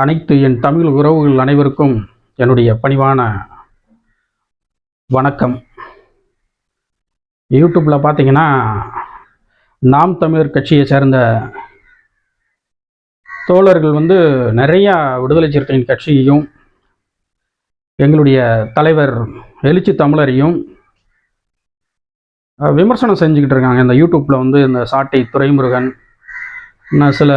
அனைத்து என் தமிழ் உறவுகள் அனைவருக்கும் என்னுடைய பணிவான வணக்கம். யூடியூப்பில் பார்த்தீங்கன்னா நாம் தமிழர் கட்சியை சேர்ந்த தோழர்கள் வந்து நிறையா விடுதலை சிறுத்தையின் கட்சியையும் எங்களுடைய தலைவர் எழுச்சி தமிழரையும் விமர்சனம் செஞ்சுக்கிட்டு இருக்காங்க. இந்த யூடியூப்பில் வந்து இந்த சாட்டை துரைமுருகன் இன்னும் சில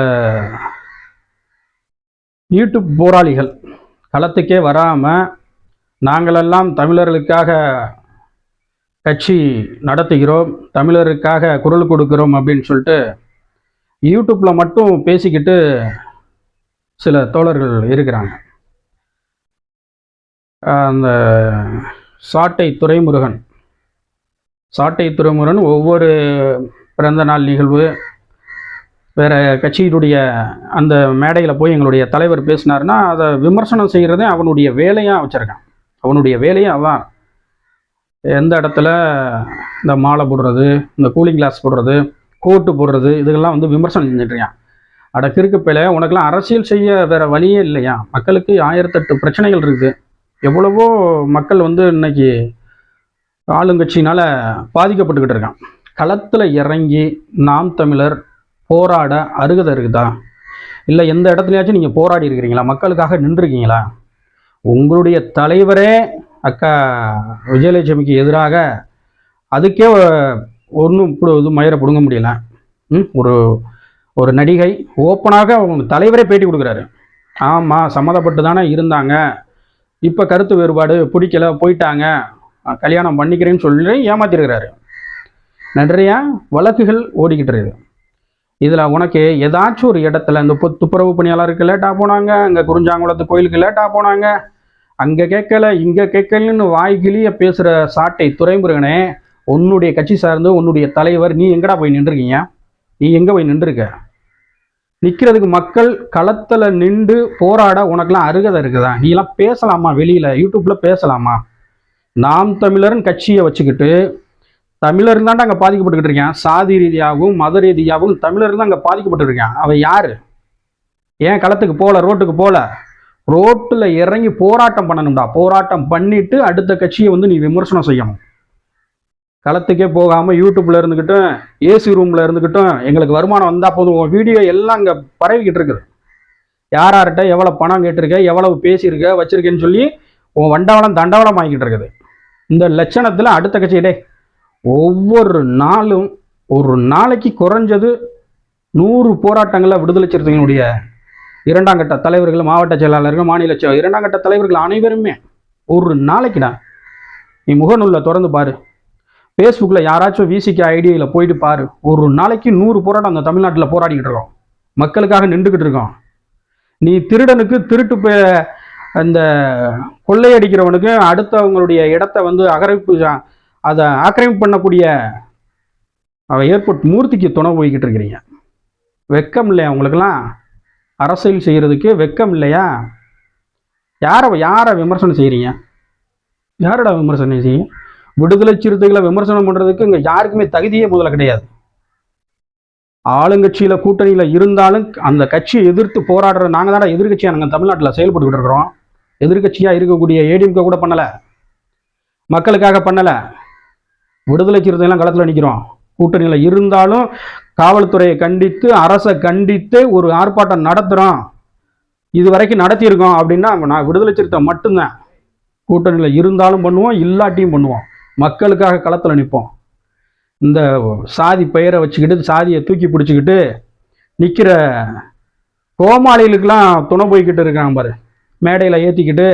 யூடியூப் போராளிகள் களத்துக்கே வராமல் நாங்களெல்லாம் தமிழர்களுக்காக கட்சி நடத்துகிறோம் தமிழருக்காக குரல் கொடுக்கிறோம் அப்படின்னு சொல்லிட்டு யூடியூப்பில் மட்டும் பேசிக்கிட்டு சில தோழர்கள் இருக்கிறாங்க. அந்த சாட்டை துறைமுருகன். சாட்டை துறைமுருகன் ஒவ்வொரு பிறந்த நாள் நிகழ்வு வேறு கட்சியினுடைய அந்த மேடையில் போய் எங்களுடைய தலைவர் பேசினாருன்னா அதை விமர்சனம் செய்கிறதே அவனுடைய வேலையாக வச்சுருக்கான். அவனுடைய வேலையாக அதான். எந்த இடத்துல இந்த மாலை போடுறது இந்த கூலிங் கிளாஸ் போடுறது கோட்டு போடுறது இதுக்கெல்லாம் வந்து விமர்சனம் செஞ்சுட்ருக்கான் அட கிறுக்கு உனக்கெல்லாம் அரசியல் செய்ய வேற வழியே இல்லையா? மக்களுக்கு ஆயிரத்தெட்டு பிரச்சனைகள் இருக்குது. எவ்வளவோ மக்கள் வந்து இன்னைக்கு ஆளுங்கட்சியினால் பாதிக்கப்பட்டுக்கிட்டு இருக்கான். களத்தில் இறங்கி நாம் தமிழர் போராட அருகதை இருக்குதா இல்லை எந்த இடத்துலையாச்சும் நீங்கள் போராடி இருக்கிறீங்களா? மக்களுக்காக நின்றுருக்கீங்களா? உங்களுடைய தலைவரே அக்கா விஜயலட்சுமிக்கு எதிராக அதுக்கே ஒன்றும் இது மயிரை பிடுங்க முடியல. ம் ஒரு ஒரு நடிகை ஓப்பனாக அவங்க தலைவரே பேட்டி கொடுக்குறாரு. ஆமாம் சம்மந்தப்பட்டு தானே இருந்தாங்க. இப்போ கருத்து வேறுபாடு பிடிக்கல போயிட்டாங்க. கல்யாணம் பண்ணிக்கிறேன்னு சொல்லி ஏமாத்திருக்கிறாரு. நிறையா வழக்குகள் ஓடிக்கிட்டு இருக்குது. இதில் உனக்கு ஏதாச்சும் ஒரு இடத்துல இந்த துப்புரவு பணியாளருக்கு லேட்டாக போனாங்க அங்கே குறிஞ்சாங்குளத்து கோயிலுக்கு லேட்டாக போனாங்க அங்கே கேட்கல இங்கே கேட்கலன்னு வாய்கிளிய பேசுகிற சாட்டை துரைமுருகனே உன்னுடைய கட்சி சார்ந்து உன்னுடைய தலைவர் நீ எங்கடா போய் நின்றுருக்கீங்க? நீ எங்கே போய் நின்றுருக்க? நிற்கிறதுக்கு மக்கள் களத்தில் நின்று போராட உனக்கெல்லாம் அருகதை இருக்குதா? நீலாம் பேசலாமா வெளியில்? யூடியூப்பில் பேசலாமா? நாம் தமிழர்னு கட்சியை வச்சுக்கிட்டு தமிழர் தான் அங்கே பாதிக்கப்பட்டுக்கிட்டு இருக்கான். சாதி ரீதியாகவும் மத ரீதியாகவும் தமிழர் தான் அங்கே பாதிக்கப்பட்டு இருக்கான். அவன் யார்? ஏன் களத்துக்கு போகல ரோட்டுக்கு போகல ரோட்டில் இறங்கி போராட்டம் பண்ணணும்டா. போராட்டம் பண்ணிட்டு அடுத்த கட்சியை வந்து நீ விமர்சனம் செய்யணும். களத்துக்கே போகாமல் யூடியூப்பில் இருந்துக்கிட்டும் ஏசி ரூமில் இருந்துக்கிட்டும் எங்களுக்கு வருமானம் வந்தால் போதும். உன் வீடியோ எல்லாம் அங்கே பரவிக்கிட்டு இருக்குது. யார் யார்கிட்ட எவ்வளோ பணம் கேட்டிருக்க எவ்வளவு பேசியிருக்க வச்சிருக்கேன்னு சொல்லி உன் வண்டவளம் தண்டவளம் ஆகிக்கிட்டு இருக்குது. இந்த லட்சணத்தில் அடுத்த கட்சியிடே ஒவ்வொரு நாளும் ஒரு நாளைக்கு குறைஞ்சது நூறு போராட்டங்களை விடுதலை சிறுத்தைகளுடைய இரண்டாம் கட்ட தலைவர்கள் மாவட்ட செயலாளர்கள் மாநில செ- இரண்டாம் கட்ட தலைவர்கள் அனைவருமே ஒரு நாளைக்குடா நீ முகநூலில் திறந்து பாரு. ஃபேஸ்புக்கில் யாராச்சும் விசிக்கு ஐடியில் போயிட்டு பாரு. ஒரு நாளைக்கு நூறு போராட்டம் அந்த தமிழ்நாட்டில் போராடிக்கிட்டு இருக்கோம். மக்களுக்காக நின்றுக்கிட்டு இருக்கோம். நீ திருடனுக்கு திருட்டு பே- அந்த கொள்ளையடிக்கிறவனுக்கு அடுத்தவங்களுடைய இடத்த வந்து அகரவிப்பு அதை ஆக்கிரமிப்பு பண்ணக்கூடிய ஏர்போர்ட் மூர்த்திக்கு துணை போய்கிட்டு இருக்கிறீங்க. வெக்கம் இல்லையா உங்களுக்கெல்லாம்? அரசியல் செய்கிறதுக்கு வெக்கம் இல்லையா? யாரை யாரை விமர்சனம் செய்கிறீங்க யாரோட விமர்சனம் செய்யும் விடுதலை சிறுத்தைகளை விமர்சனம் பண்ணுறதுக்கு இங்கே யாருக்குமே தகுதியே முதல்ல கிடையாது. ஆளுங்கட்சியில் கூட்டணியில் இருந்தாலும் அந்த கட்சியை எதிர்த்து போராடுற நாங்கள் தான் எதிர்கட்சியாக நாங்கள் தமிழ்நாட்டில் செயல்பட்டுக்கிட்டு இருக்கிறோம். எதிர்கட்சியாக இருக்கக்கூடிய ஏடிஎம்கே கூட பண்ணலை. மக்களுக்காக பண்ணலை. விடுதலை சிறுத்தைலாம் களத்தில் நிற்கிறோம் கூட்டணியில் இருந்தாலும் காவல்துறையை கண்டித்து அரசை கண்டித்து ஒரு ஆர்ப்பாட்டம் நடத்துகிறோம் இது வரைக்கும் நடத்தியிருக்கோம் அப்படின்னா நான் விடுதலை சிறுத்தை மட்டும்தான். கூட்டணியில் இருந்தாலும் பண்ணுவோம் இல்லாட்டியும் பண்ணுவோம். மக்களுக்காக களத்தில் நிற்போம். இந்த சாதி பெயரை வச்சுக்கிட்டு சாதியை தூக்கி பிடிச்சிக்கிட்டு நிற்கிற கோமாளிகளுக்கெல்லாம் துணை போய்கிட்டு இருக்காங்க பாரு. மேடையில் ஏற்றிக்கிட்டு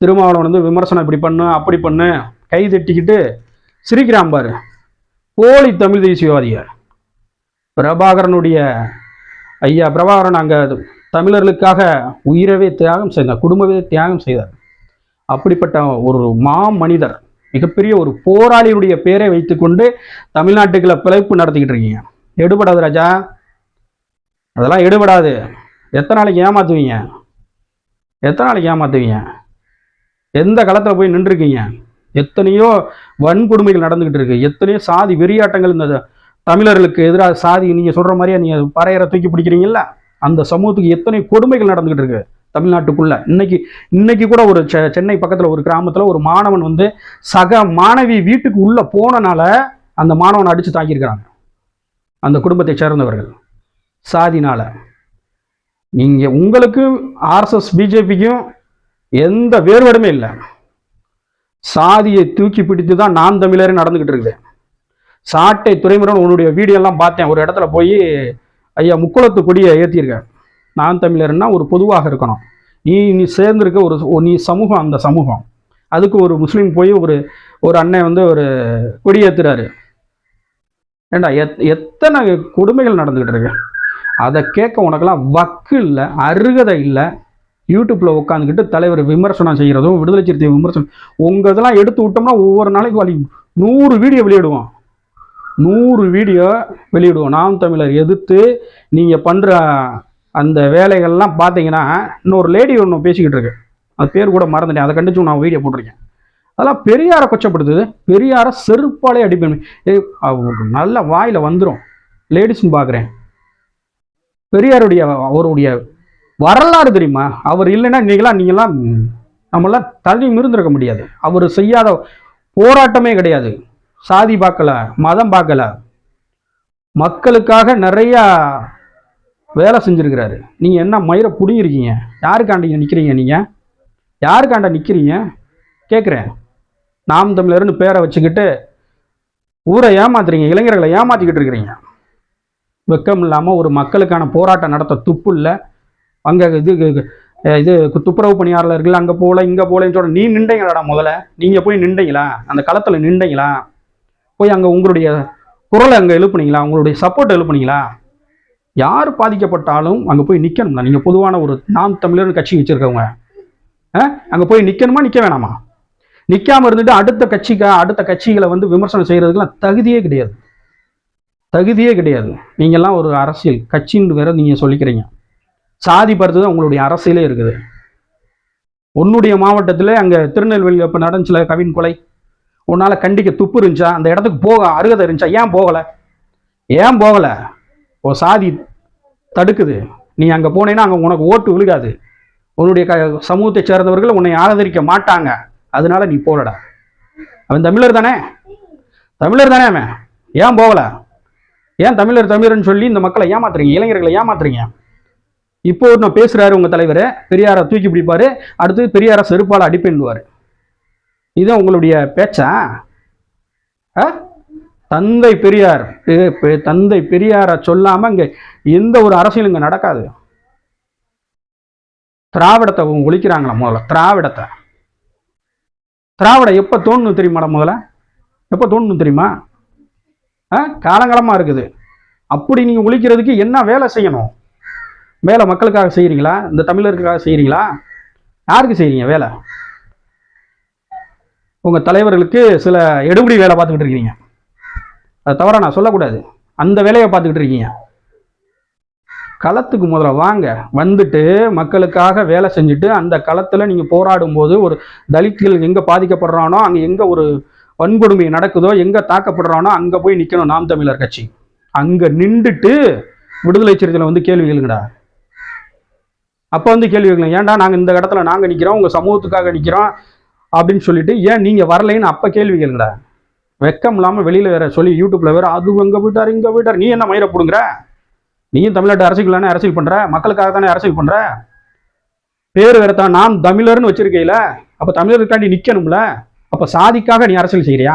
திருமாவளவன் வந்து விமர்சனம் இப்படி பண்ணு அப்படி பண்ணு கை தட்டிக்கிட்டு சிரிக்கிறான் பாரு. போலி தமிழ் தேசியவாதியார். பிரபாகரனுடைய ஐயா பிரபாகரன் அங்கே தமிழர்களுக்காக உயிரவே தியாகம் செய்தார் குடும்பமே தியாகம் செய்தார். அப்படிப்பட்ட ஒரு மா மனிதர் மிகப்பெரிய ஒரு போராளியுடைய பேரை வைத்துக்கொண்டு தமிழ்நாட்டுக்குள்ள பிழைப்பு நடத்திக்கிட்டு இருக்கீங்க. எடுபடாது ராஜா. அதெல்லாம் எடுபடாது. எத்தனை நாளைக்கு ஏமாத்துவீங்க? எத்தனை நாளைக்கு ஏமாத்துவீங்க? எந்த களத்தில் போய் நின்றுருக்கீங்க? எத்தனையோ வன்கொடுமைகள் நடந்துகிட்டு இருக்கு. எத்தனையோ சாதி வெறியாட்டங்கள் இந்த தமிழர்களுக்கு எதிராக சாதி நீங்கள் சொல்கிற மாதிரியே நீங்கள் பறையரை தூக்கி பிடிக்கிறீங்கல்ல? அந்த சமூகத்துக்கு எத்தனை கொடுமைகள் நடந்துகிட்டு இருக்கு தமிழ்நாட்டுக்குள்ள. இன்னைக்கு இன்னைக்கு கூட ஒரு செ- சென்னை பக்கத்தில் ஒரு கிராமத்தில் ஒரு மாணவன் வந்து சக மாணவி வீட்டுக்கு உள்ளே போனனால அந்த மாணவனை அடித்து தாக்கியிருக்கிறாங்க. அந்த குடும்பத்தை சேர்ந்தவர்கள். சாதினால. நீங்கள் உங்களுக்கு ஆர்எஸ்எஸ் பிஜேபிக்கும் எந்த வேறுபாடுமே இல்லை. சாதியை தூக்கி பிடித்து தான் நான் தமிழரே நடந்துக்கிட்டு இருக்குது. சாட்டை துறைமுறை உன்னுடைய வீடியோலாம் பார்த்தேன். ஒரு இடத்துல போய் ஐயா முக்குளத்து கொடியை ஏற்றிருக்கேன் நான் தமிழர்னா ஒரு பொதுவாக இருக்கணும். நீ நீ சேர்ந்திருக்க ஒரு நீ சமூகம் அந்த சமூகம். அதுக்கு ஒரு முஸ்லீம் போய் ஒரு ஒரு அண்ணன் வந்து ஒரு கொடி ஏற்றுறாரு ஏண்டா எத் எத்தனை கொடுமைகள் நடந்துக்கிட்டு இருக்கு? அதை கேட்க உனக்கெல்லாம் வக்கு இல்லை அருகதை இல்லை. யூடியூப்பில் உட்காந்துக்கிட்டு தலைவர் விமர்சனம் செய்கிறதும் விடுதலை சிறுத்தை விமர்சனம் உங்கள் இதெல்லாம் எடுத்து விட்டோம்னா ஒவ்வொரு நாளைக்கு வழி நூறு வீடியோ வெளியிடுவோம். நூறு வீடியோ வெளியிடுவோம். நாம் தமிழர் எதிர்த்து நீங்கள் பண்ணுற அந்த வேலைகள்லாம் பார்த்தீங்கன்னா இன்னொரு லேடி ஒன்று பேசிக்கிட்டு இருக்கு. அது பேர் கூட மறந்துட்டேன். அதை கண்டிச்சு நான் வீடியோ போட்டிருக்கேன். அதெல்லாம் பெரியாரை கொச்சப்படுத்துது. பெரியாரை செருப்பாலே அடிப்பேன். நல்ல வாயில் வந்துடும் லேடிஸ்ன்னு பார்க்குறேன். பெரியாருடைய அவருடைய வரலாறு தெரியுமா? அவர் இல்லைன்னா நீங்களாம் நீங்களாம் நம்மளாம் தள்ளி மிருந்திருக்க முடியாது. அவர் செய்யாத போராட்டமே கிடையாது. சாதி பார்க்கல மதம் பார்க்கல. மக்களுக்காக நிறையா வேலை செஞ்சுருக்கிறாரு. நீங்கள் என்ன மயிரை பிடிங்கிருக்கீங்க யாருக்காண்ட நிற்கிறீங்க நீங்கள் யாருக்காண்ட நிற்கிறீங்க கேட்குறேன் நாம் தமிழர்னு பேரை வச்சுக்கிட்டு ஊரை ஏமாத்துறீங்க இளைஞர்களை ஏமாற்றிக்கிட்டு இருக்கிறீங்க. வெக்கம் இல்லாமல் ஒரு மக்களுக்கான போராட்டம் நடத்த துப்பு இல்லை. அங்கே இது இது துப்புரவு பணியாளர்கள் அங்கே போகல இங்கே போகலன்னு சொல்ல நீ நின்றீங்களாடா முதல்ல? நீங்கள் போய் நின்றீங்களா? அந்த களத்தில் நின்றீங்களா? போய் அங்கே உங்களுடைய குரலை அங்கே எழுப்புனீங்களா? உங்களுடைய சப்போர்ட் எழுப்புனீங்களா? யார் பாதிக்கப்பட்டாலும் அங்கே போய் நிற்கணும்ல நீங்கள் பொதுவான ஒரு நாம் தமிழர் கட்சி வச்சுருக்கவங்க. அங்கே போய் நிற்கணுமா நிற்க வேணாமா? நிற்காம இருந்துட்டு அடுத்த கட்சிக்கு அடுத்த கட்சிகளை வந்து விமர்சனம் செய்கிறதுக்குலாம் தகுதியே கிடையாது. தகுதியே கிடையாது. நீங்கள்லாம் ஒரு அரசியல். கட்சின்னு வேற நீங்கள் சொல்லிக்கிறீங்க. சாதி பார்த்து தான் உங்களுடைய அரசியலே இருக்குது. உன்னுடைய மாவட்டத்தில் அங்கே திருநெல்வேலியில் இப்போ நடந்துச்சுல கவின் கொலை. உன்னால் கண்டிக்க துப்பு இருந்துச்சா? அந்த இடத்துக்கு போக அருகதை இருந்துச்சா? ஏன் போகலை? ஏன் போகலை? ஓ சாதி தடுக்குது. நீ அங்கே போனேன்னா அங்கே உனக்கு ஓட்டு விழுகாது. உன்னுடைய க சமூகத்தை சேர்ந்தவர்கள் உன்னை ஆதரிக்க மாட்டாங்க. அதனால நீ போகலடா. அவன் தமிழர் தானே? தமிழர் தானே அவன்? ஏன் போகலை? ஏன் தமிழர் தமிழர்னு சொல்லி இந்த மக்களை ஏமாத்துறீங்க? இளைஞர்களை ஏமாத்துறீங்க? இப்போ ஒரு நான் பேசுகிறாரு உங்கள் தலைவர் பெரியாரை தூக்கி பிடிப்பார் அடுத்து பெரியாரை செருப்பால் அடிப்பேன்டுவார் இதுதான் உங்களுடைய பேச்சா? ஆ? தந்தை பெரியார் பெ- தந்தை பெரியாரை சொல்லாமல் இங்கே எந்த ஒரு அரசியலும் இங்கே நடக்காது. திராவிடத்தை அவங்க ஒழிக்கிறாங்களா முதல்ல? திராவிடத்தை. திராவிடம் எப்போ தோணுன்னு தெரியுமாடா முதல்ல? எப்போ தோணும் தெரியுமா? ஆ? காலங்காலமாக இருக்குது. அப்படி நீங்கள் ஒழிக்கிறதுக்கு என்ன வேலை செய்யணும்? வேலை மக்களுக்காக செய்கிறீங்களா இந்த தமிழருக்காக செய்கிறீங்களா யாருக்கு செய்கிறீங்க வேலை? உங்கள் தலைவர்களுக்கு சில எடுபடி வேலை பார்த்துக்கிட்டு இருக்கீங்க. அதை தவிர நான் சொல்லக்கூடாது. அந்த வேலையை பார்த்துக்கிட்டு இருக்கீங்க. களத்துக்கு முதல்ல வாங்க. வந்துட்டு மக்களுக்காக வேலை செஞ்சுட்டு அந்த களத்தில் நீங்கள் போராடும் போது ஒரு தலித்கள் எங்கே பாதிக்கப்படுறானோ அங்கே எங்கே ஒரு வன்கொடுமை நடக்குதோ எங்கே தாக்கப்படுறானோ அங்கே போய் நிற்கணும் நாம் தமிழர் கட்சி. அங்கே நின்றுட்டு விடுதலை சிறுத்தையில் வந்து கேள்வி கேளுங்கடா. அப்போ வந்து கேள்வி கேட்கலாம் ஏன்டா நாங்கள் இந்த இடத்துல நாங்கள் நிற்கிறோம் உங்கள் சமூகத்துக்காக நிற்கிறோம் அப்படின்னு சொல்லிட்டு ஏன் நீங்கள் வரலைன்னு அப்போ கேள்வி கேளுங்கடா வெக்கம் இல்லாமல் வெளியில் வேற சொல்லி யூடியூப்பில் வேற அது அங்கே போயிட்டார் இங்கே போயிட்டார் நீ என்ன மயிரை பிடுங்குற? நீயும் தமிழ்நாட்டு அரசியல் தானே அரசியல் பண்ணுற மக்களுக்காக தானே அரசியல் பண்ணுற பேர் வேறத்தான் நான் தமிழர்னு வச்சிருக்கையில அப்போ தமிழருக்காண்டி நிற்கணும்ல அப்போ சாதிக்காக நீ அரசியல் செய்கிறியா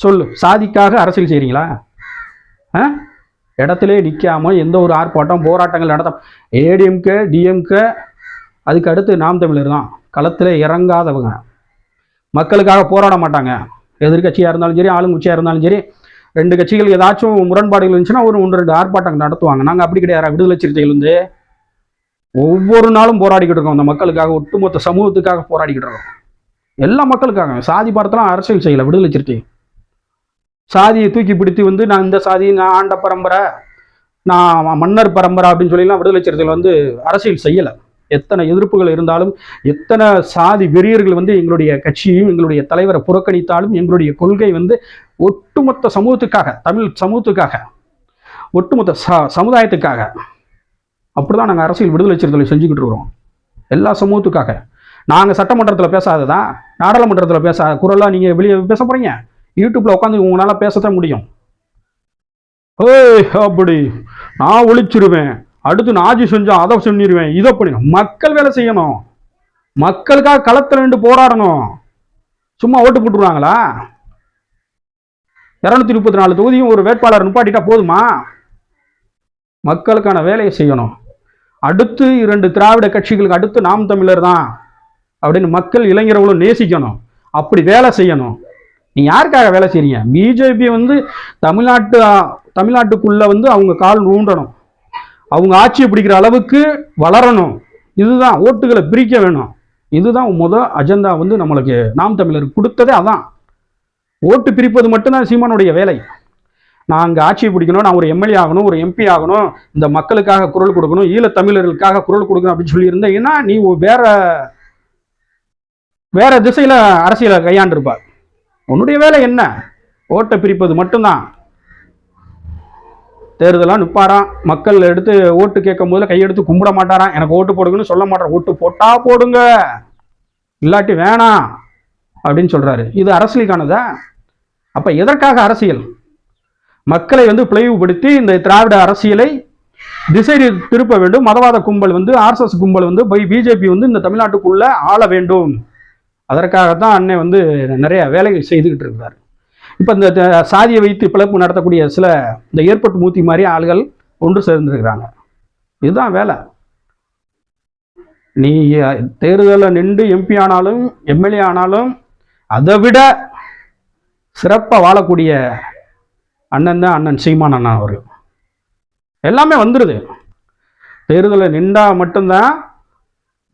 சொல்லு சாதிக்காக அரசியல் செய்கிறீங்களா ஆ? இடத்திலே நிற்காம எந்த ஒரு ஆர்ப்பாட்டம் போராட்டங்கள் நடத்த ஏடிஎம்கே டிஎம்கே அதுக்கு அடுத்து நாம் தமிழர் தான். களத்தில் இறங்காதவங்க. மக்களுக்காக போராட மாட்டாங்க. எதிர்க்கட்சியாக இருந்தாலும் சரி ஆளுங்கட்சியாக இருந்தாலும் சரி ரெண்டு கட்சிகள் ஏதாச்சும் முரண்பாடுகள் இருந்துச்சுன்னா ஒரு ஒன்று ரெண்டு ஆர்ப்பாட்டம் நடத்துவாங்க. நாங்கள் அப்படி கிடையாது. விடுதலை சிறுத்தைகள் வந்து ஒவ்வொரு நாளும் போராடிக்கிட்டு இருக்கோம். அந்த மக்களுக்காக ஒட்டுமொத்த சமூகத்துக்காக போராடிக்கிட்டு இருக்கோம். எல்லா மக்களுக்காக. சாதி பார்த்தலாம் அரசியல் செய்யலை. விடுதலை சிறுத்தை சாதியை தூக்கி பிடித்து வந்து நான் இந்த சாதி நான் ஆண்ட பரம்பரை நான் மன்னர் பரம்பரை அப்படின்னு சொல்லிலாம் விடுதலை சிறுத்தைகள் வந்து அரசியல் செய்யலை. எத்தனை எதிர்ப்புகள் இருந்தாலும் எத்தனை சாதி வெறியர்கள் வந்து எங்களுடைய கட்சியையும் எங்களுடைய தலைவரை புறக்கணித்தாலும் எங்களுடைய கொள்கை வந்து ஒட்டுமொத்த சமூகத்துக்காக தமிழ் சமூகத்துக்காக ஒட்டுமொத்த ச சமுதாயத்துக்காக அப்படிதான் நாங்கள் அரசியல் விடுதலை சிறுத்தைகளை செஞ்சுக்கிட்டு இருக்கிறோம். எல்லா சமூகத்துக்காக. நாங்கள் சட்டமன்றத்தில் பேசாததான் நாடாளுமன்றத்தில் பேசாத குரலாக நீங்கள் வெளியே பேச போகிறீங்க யூடியூப்பில் உட்காந்து உங்களால் பேசத்தான் முடியும். ஏய் அப்படி. நான் ஒழிச்சிருவேன். அடுத்து நாஜி செஞ்சோம் அதை சொல்லிடுவேன் இதை பண்ணி மக்கள் வேலை செய்யணும். மக்களுக்காக களத்தில் நின்று போராடணும். சும்மா ஓட்டு போட்டுருவாங்களா? இரநூத்தி முப்பத்தி நாலு தொகுதியும் ஒரு வேட்பாளர் நிப்பாட்டிட்டா போதுமா? மக்களுக்கான வேலையை செய்யணும். அடுத்து இரண்டு திராவிட கட்சிகளுக்கு அடுத்து நாம் தமிழர் தான். அப்படின்னு மக்கள் இளைஞர்களும் நேசிக்கணும். அப்படி வேலை செய்யணும். நீ யாருக்காக வேலை செய்றீங்க? பிஜேபி வந்து தமிழ்நாட்டு தமிழ்நாட்டுக்குள்ளே வந்து அவங்க கால் ஊண்டணும் அவங்க ஆட்சியை பிடிக்கிற அளவுக்கு வளரணும். இதுதான் ஓட்டுகளை பிரிக்க வேணும். இதுதான் முதல் அஜெண்டா வந்து நம்மளுக்கு நாம் தமிழர் கொடுத்ததே அதான். ஓட்டு பிரிப்பது மட்டும்தான் சீமானுடைய வேலை. நான் அங்கே ஆட்சியை பிடிக்கணும் நான் ஒரு எம்எல்ஏ ஆகணும் ஒரு எம்பி ஆகணும் இந்த மக்களுக்காக குரல் கொடுக்கணும் ஈழத்தமிழர்களுக்காக குரல் கொடுக்கணும் அப்படின்னு சொல்லியிருந்தீங்கன்னா நீ வேற வேற திசையில் அரசியலை கையாண்டிருப்பார். உன்னுடைய வேலை என்ன? ஓட்டை பிரிப்பது மட்டும்தான். தேர்தலாக நிற்பாராம் மக்கள் எடுத்து ஓட்டு கேட்கும் போது கையெடுத்து கும்பிட மாட்டாராம் எனக்கு ஓட்டு போடுங்கன்னு சொல்ல மாட்டார். ஓட்டு போட்டா போடுங்க. இல்லாட்டி வேணாம் அப்படின்னு சொல்கிறாரு இது அரசியலுக்கானதா? அப்போ எதற்காக அரசியல்? மக்களை வந்து பிளவுபடுத்தி இந்த திராவிட அரசியலை திசை திருப்ப வேண்டும். மதவாத கும்பல் வந்து ஆர்எஸ்எஸ் கும்பல் வந்து பிஜேபி வந்து இந்த தமிழ்நாட்டுக்குள்ளே ஆள வேண்டும். அதற்காகத்தான் அண்ணன் வந்து நிறைய வேலைகள் செய்துக்கிட்டு இருக்கிறார். இப்போ இந்த சாதியை வைத்து பிளப்பு நடத்தக்கூடிய சில இந்த ஏற்பட்டு மூத்தி மாதிரி ஆளுகள் ஒன்று சேர்ந்துருக்கிறாங்க. இதுதான் வேலை. நீ தேர்தலில் நின்று எம்பி ஆனாலும் எம்எல்ஏ ஆனாலும் அதை விட சிறப்பாக வாழக்கூடிய அண்ணன் தான் அண்ணன் சீமான் அண்ணா அவர் எல்லாமே வந்துடுது தேர்தலில் நின்றா மட்டும்தான்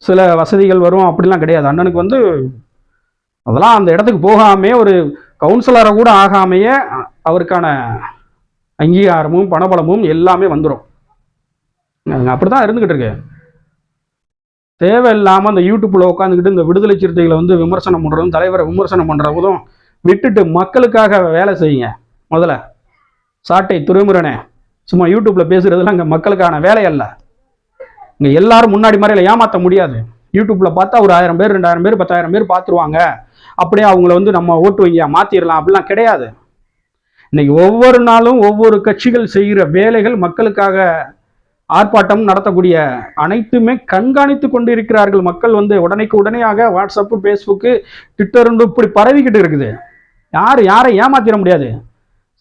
சில வசதிகள் வரும் அப்படிலாம் கிடையாது. அண்ணனுக்கு வந்து அதெல்லாம் அந்த இடத்துக்கு போகாமே ஒரு கவுன்சிலரை கூட ஆகாமையே அவருக்கான அங்கீகாரமும் பணபலமும் எல்லாமே வந்துடும் அப்படி தான் இருந்துக்கிட்டு இருக்கு. தேவையில்லாமல் அந்த யூடியூப்பில் உட்காந்துக்கிட்டு இந்த விடுதலை சிறுத்தைகளை வந்து விமர்சனம் பண்ணுறதும் தலைவரை விமர்சனம் பண்ணுறதும் விட்டுட்டு மக்களுக்காக வேலை செய்யுங்க. முதல்ல சாட்டை துறைமுறனே சும்மா யூடியூப்பில் பேசுகிறதுலாம் இங்கே மக்களுக்கான வேலை அல்ல. இங்கே எல்லாரும் முன்னாடி மாதிரியில் ஏமாற்ற முடியாது. யூடியூப்பில் பார்த்தா ஒரு ஆயிரம் பேர் ரெண்டாயிரம் பேர் பத்தாயிரம் பேர் பார்த்துருவாங்க. அப்படியே அவங்கள வந்து நம்ம ஓட்டு வங்கியா மாற்றிடலாம் அப்படிலாம் கிடையாது. இன்னைக்கு ஒவ்வொரு நாளும் ஒவ்வொரு கட்சிகள் செய்கிற வேலைகள் மக்களுக்காக ஆர்ப்பாட்டம் நடத்தக்கூடிய அனைத்துமே கண்காணித்து கொண்டு இருக்கிறார்கள் மக்கள் வந்து. உடனேக்கு உடனேயாக வாட்ஸ்அப்பு ஃபேஸ்புக்கு ட்விட்டர்னு இப்படி பரவிக்கிட்டு இருக்குது. யார் யாரை ஏமாத்திட முடியாது?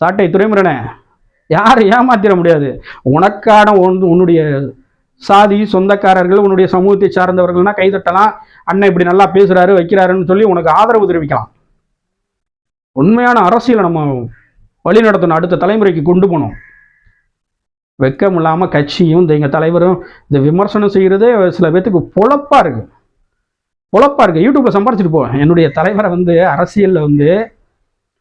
சாட்டை துறைமுறனே யாரை ஏமாத்திட முடியாது? உனக்கான ஒன்று உன்னுடைய சாதி சொந்தக்காரர்கள் உன்னுடைய சமூகத்தை சார்ந்தவர்கள்னா கைதட்டலாம். அண்ணன் இப்படி நல்லா பேசுறாரு வைக்கிறாருன்னு சொல்லி உனக்கு ஆதரவு தெரிவிக்கலாம். உண்மையான அரசியலை நம்ம வழி நடத்தணும் அடுத்த தலைமுறைக்கு கொண்டு போகணும். வெக்கம் இல்லாமல் கட்சியும் இந்த எங்கள் தலைவரும் இந்த விமர்சனம் செய்கிறதே சில பேர்த்துக்கு பொழப்பாக இருக்கு. பொழப்பாக இருக்கு. யூடியூப்பில் சம்பாரிச்சிட்டு போ. என்னுடைய தலைவரை வந்து அரசியலில் வந்து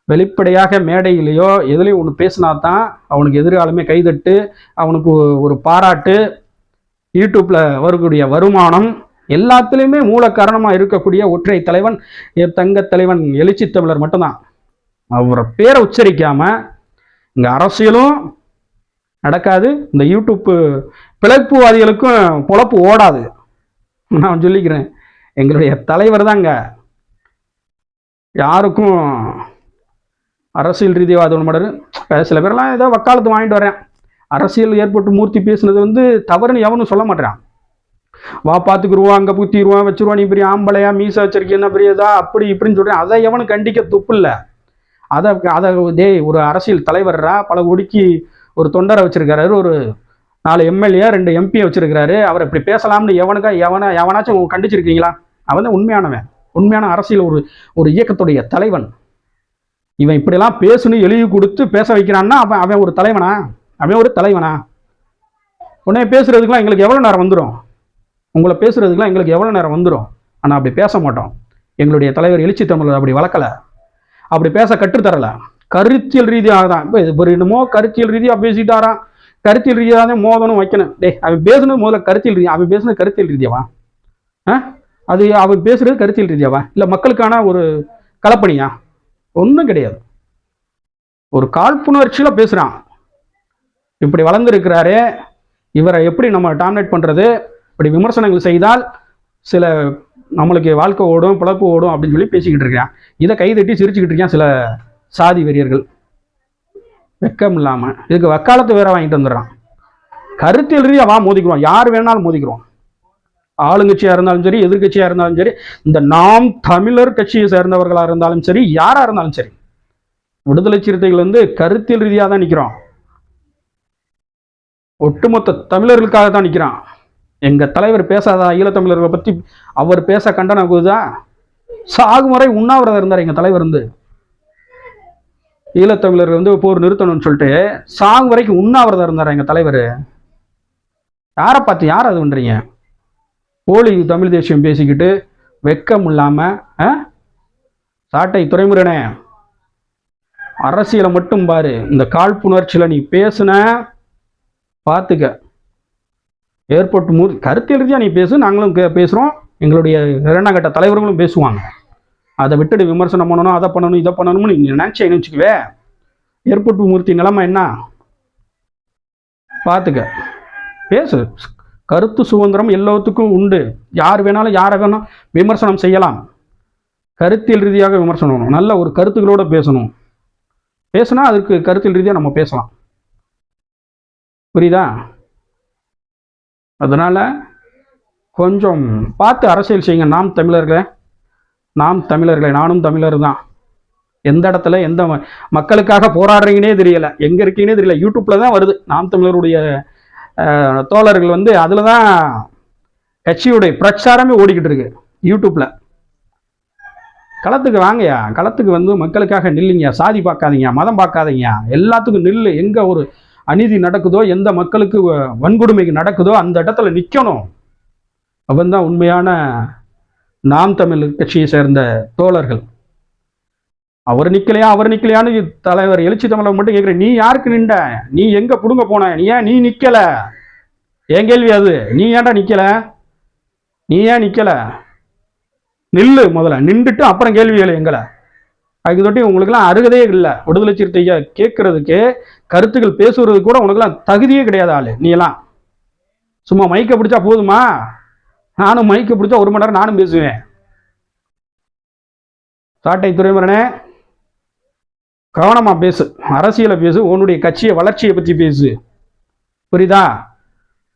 வெளிப்படையாக மேடையிலையோ எதுலேயும் ஒன்று பேசினா தான் அவனுக்கு எதிர்காலமே கைதட்டு அவனுக்கு ஒரு பாராட்டு யூடியூப்பில் வரக்கூடிய வருமானம் எல்லாத்துலேயுமே மூல காரணமாக இருக்கக்கூடிய ஒற்றை தலைவன் தங்க தலைவன் எழுச்சி தமிழர் மட்டும்தான். அவரை பேரை உச்சரிக்காம இங்கே அரசியலும் நடக்காது. இந்த யூடியூப் பிழைப்புவாதிகளுக்கும் பொழப்பு ஓடாது. நான் சொல்லிக்கிறேன். எங்களுடைய தலைவர் தாங்க. யாருக்கும் அரசியல் ரீதியாக அது சில பேர்லாம் ஏதோ வக்காலத்து வாங்கிட்டு வரேன். அரசியல் ஏற்பட்டு மூர்த்தி பேசுனது வந்து தவறுன்னு எவனும் சொல்ல மாட்டேறான். வா பார்த்துக்குருவான் அங்கே புத்திடுவான் வச்சிருவான் நீ பெரிய ஆம்பளையா மீசை வச்சிருக்கீங்க என்ன பெரியதா அப்படி இப்படின்னு சொல்கிறேன் அதை எவனும் கண்டிக்க துப்பு இல்லை அதை அதை டேய் ஒரு அரசியல் தலைவர்ரா பல ஒடுக்கி ஒரு தொண்டரை வச்சிருக்காரு ஒரு நாலு எம்எல்ஏ ரெண்டு எம்பியை வச்சிருக்கிறாரு அவர் இப்படி பேசலாம்னு எவனுக்கா எவனை எவனாச்சும் கண்டிச்சிருக்கீங்களா? அவன் தான் உண்மையானவன். உண்மையான அரசியல் ஒரு ஒரு இயக்கத்துடைய தலைவன். இவன் இப்படிலாம் பேசுன்னு எழுதி கொடுத்து பேச வைக்கிறான்னா அவன் அவன் ஒரு தலைவனா? அவன் ஒரு தலைவனா? உடனே பேசுறதுக்குலாம் எங்களுக்கு எவ்வளோ நேரம் வந்துடும் உங்களை பேசுகிறதுக்குலாம் எங்களுக்கு எவ்வளோ நேரம் வந்துடும் ஆனால் அப்படி பேச மாட்டோம். எங்களுடைய தலைவர் எழுச்சி தமிழர் அப்படி வளர்க்கல அப்படி பேச கற்றுத்தரல கருத்தியல் ரீதியாக தான். இப்போ இப்போ என்னமோ கருத்தியல் ரீதியாக பேசிட்டாராம். கருத்தியல் ரீதியாக தான் மோதனும் வைக்கணும். டே அவன் பேசுனது முதல்ல கருத்தியல் ரீதியாக அவன் பேசுனது கருத்தியல் ரீதியாவா? ஆ? அது அவன் பேசுகிறது கருத்தியல் ரீதியாவா? இல்லை மக்களுக்கான ஒரு கலப்பணியா? ஒன்றும் கிடையாது. ஒரு காழ்ப்புணர்ச்சியில் பேசுகிறான் இப்படி வளர்ந்துருக்கிறாரு. இவரை எப்படி நம்ம டாமினேட் பண்ணுறது இப்படி விமர்சனங்கள் செய்தால் சில நம்மளுக்கு வாழ்க்கை ஓடும் பிழப்பு ஓடும் அப்படின்னு சொல்லி பேசிக்கிட்டு இருக்கான். இதை கைதட்டி சிரிச்சுக்கிட்டு இருக்கான் சில சாதி வெறியர்கள். வெக்கம் இல்லாமல் இதுக்கு வக்காலத்து வேற வாங்கிட்டு வந்துடுறான். கருத்தில் ரீதியாக வா மோதிக்கிறோம் யார் வேணாலும் மோதிக்கிறோம் ஆளுங்கட்சியாக இருந்தாலும் சரி எதிர்கட்சியாக இருந்தாலும் சரி இந்த நாம் தமிழர் கட்சியை சேர்ந்தவர்களாக இருந்தாலும் சரி யாராக இருந்தாலும் சரி விடுதலை சிறுத்தைகள் வந்து கருத்தியல் ரீதியாக தான் நிற்கிறோம் ஒட்டுமொத்த தமிழர்களுக்காக தான் நிற்கிறான் எங்கள் தலைவர் பேசாதா ஈழத்தமிழர்களை பற்றி அவர் பேச கண்டனம் ஆகுதா சாகும் வரை உண்ணாவிரதம் இருந்தார் எங்கள் தலைவர் வந்து. ஈழத்தமிழர் வந்து போர் நிறுத்தணும்னு சொல்லிட்டு சாகும் வரைக்கும் உண்ணாவிரதம் இருந்தார் எங்கள் தலைவர்? யாரை பார்த்து யார் அது பண்ணுறீங்க போலி தமிழ் தேசியம் பேசிக்கிட்டு வெக்கம் இல்லாமல் ஆ? சாட்டை துறைமுருகனே அரசியலை மட்டும் பாரு. இந்த காழ்ப்புணர்ச்சியில் நீ பேசுன பார்த்துக்க ஏர்போர்ட் மூ கருத்து ரீதியாக நீ பேசு நாங்களும் பேசுகிறோம் எங்களுடைய இரண்டாம் கட்ட தலைவர்களும் பேசுவாங்க. அதை விட்டுட்டு விமர்சனம் பண்ணணும் அதை பண்ணணும் இதை பண்ணணும்னு நீ நினச்சேன்னு வச்சுக்குவே ஏர்போர்ட் மூர்த்தி நிலைமை என்ன? பார்த்துக்க பேசு. கருத்து சுதந்திரம் எல்லாத்துக்கும் உண்டு. யார் வேணாலும் யாரை வேணாலும் விமர்சனம் செய்யலாம். கருத்தியல் ரீதியாக விமர்சனம் பண்ணணும். நல்ல ஒரு கருத்துக்களோட பேசணும். பேசுனா அதுக்கு கருத்தியல் ரீதியாக நம்ம பேசலாம். புரியுதா? அதனால் கொஞ்சம் பார்த்து அரசியல் செய்யுங்க. நாம் தமிழர்களே நாம் தமிழர்களே நானும் தமிழர் தான் எந்த இடத்துல எந்த மக்களுக்காக போராடுறீங்கன்னே தெரியல. எங்கே இருக்கீங்கன்னே தெரியல. யூடியூப்பில் தான் வருது. நாம் தமிழருடைய தோழர்கள் வந்து அதில் தான் கட்சியுடைய பிரச்சாரமே ஓடிக்கிட்டு இருக்கு. யூடியூப்பில் களத்துக்கு வாங்கயா களத்துக்கு வந்து மக்களுக்காக நில்லுங்க சாதி பார்க்காதீங்க மதம் பார்க்காதீங்க எல்லாத்துக்கும் நில்லு. எங்கே ஒரு அநீதி நடக்குதோ எந்த மக்களுக்கு வ- வன்கொடுமைக்கு நடக்குதோ அந்த இடத்துல நிற்கணும் அவன் தான் உண்மையான நாம் தமிழ் கட்சியை சேர்ந்த தோழர்கள். அவர் நிற்கலையா அவர் நிற்கலையான்னு தலைவர் எழுச்சி தமிழர் மட்டும் கேட்குறேன். நீ யாருக்கு நின்ற? நீ எங்கே பிடுங்க போன? நீ ஏன் நீ நிற்கலை என் கேள்வி அது? நீ ஏன்டா நிற்கலை நீ ஏன் நிற்கலை நில்லு முதல்ல. நின்றுட்டு அப்புறம் கேள்வி எங்களை. அதுக்கு தொட்டி உங்களுக்குலாம் அருகதே இல்லை. விடுதலை சிறுத்தையை கேட்கறதுக்கு கருத்துக்கள் பேசுறது கூட உனக்குலாம் தகுதியே கிடையாது ஆளு. நீ எல்லாம் சும்மா மைக்கை பிடிச்சா போதுமா? நானும் மைக்கை பிடிச்சா ஒரு மணி நேரம் நானும் பேசுவேன். சாட்டை துறைமுறனே கவனமாக பேசு. அரசியலை பேசு உன்னுடைய கட்சியை வளர்ச்சியை பற்றி பேசு. புரியுதா?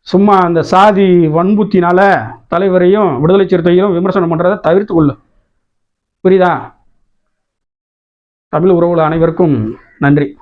சும்மா அந்த சாதி வன்புத்தினால தலைவரையும் விடுதலை சிறுத்தையும் விமர்சனம் பண்ணுறதை தவிர்த்து கொள்ளு. புரியுதா? தமிழ் உறவுகள் அனைவருக்கும் நன்றி.